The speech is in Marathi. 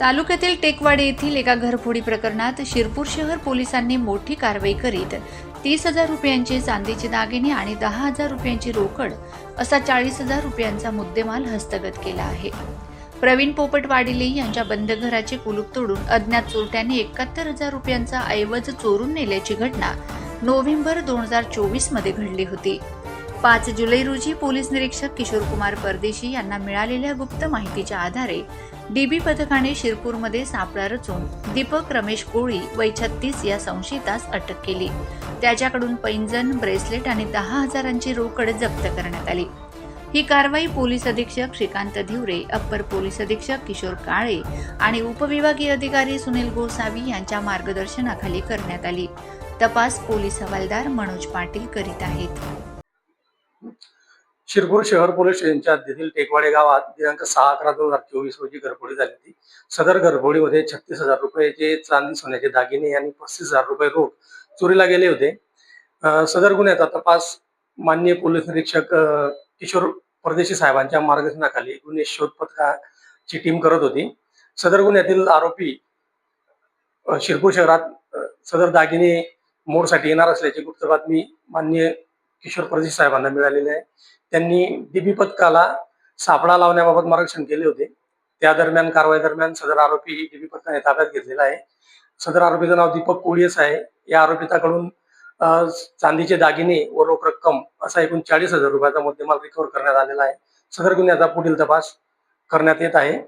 तालुक्यातील टेकवाडे येथील एका घरफोडी प्रकरणात शिरपूर शहर पोलिसांनी मोठी कारवाई करीत तीस हजार रुपयांचे चांदीचे दागिने आणि दहा हजार रुपयांची रोकड असा चाळीस हजार रुपयांचा मुद्देमाल हस्तगत केला आहे. प्रवीण पोपट वाडिले यांच्या बंद घराचे कुलूप तोडून अज्ञात चोरट्यांनी एकाहत्तर हजार रुपयांचा ऐवज चोरून नेल्याची घटना नोव्हेंबर दोन हजार चोवीसमध्ये घडली होती. पाच जुलै रोजी पोलीस निरीक्षक किशोर कुमार परदेशी यांना मिळालेल्या गुप्त माहितीच्या आधारे डीबी पथकाने शिरपूरमध्ये सापळा रचून दीपक रमेश कोळी वय छत्तीस या संशयितास अटक केली. त्याच्याकडून पैंजण ब्रेसलेट आणि दहा हजारांची रोकड जप्त करण्यात आली. ही कारवाई पोलीस अधीक्षक श्रीकांत धिवरे अप्पर पोलीस अधीक्षक किशोर काळे आणि उपविभागीय अधिकारी सुनील गोसावी यांच्या मार्गदर्शनाखाली करण्यात आली. तपास पोलीस हवालदार मनोज पाटील करीत आहेत. शिरपूर शहर पोलीस स्टेशनच्या हद्दीतील टेकवाडे गावात दिनांक सहा अकरा दोन हजार चोवीस रोजी घरफोडी झाली होती. सदर घरफोडीमध्ये छत्तीस हजार रुपयाचे चांदी सोन्याचे दागिने आणि पस्तीस हजार रुपये रोख चोरीला गेले होते. सदर गुन्ह्याचा तपास माननीय पोलीस निरीक्षक किशोर परदेशी साहेबांच्या मार्गदर्शनाखाली गुन्हे शोध पथकाची टीम करत होती. सदर गुन्ह्यातील आरोपी शिरपूर शहरात सदर दागिने मोडसाठी येणार असल्याची गुप्त बातमी माननीय किशोर परजी साहेबांना मिळालेले आहे. त्यांनी डीबी पथकाला सापळा लावण्याबाबत मार्गदर्शन केले होते. त्या दरम्यान कारवाई दरम्यान सदर आरोपी डीबी पथकाने ताब्यात घेतलेला आहे. सदर आरोपीचं नाव दीपक कोळीस आहे. या आरोपिताकडून चांदीचे दागिने व रोख रक्कम असा एकूण चाळीस हजार रुपयाचा मुद्देमाल रिकव्हर करण्यात आलेला आहे. सदर गुन्ह्याचा पुढील तपास करण्यात येत आहे.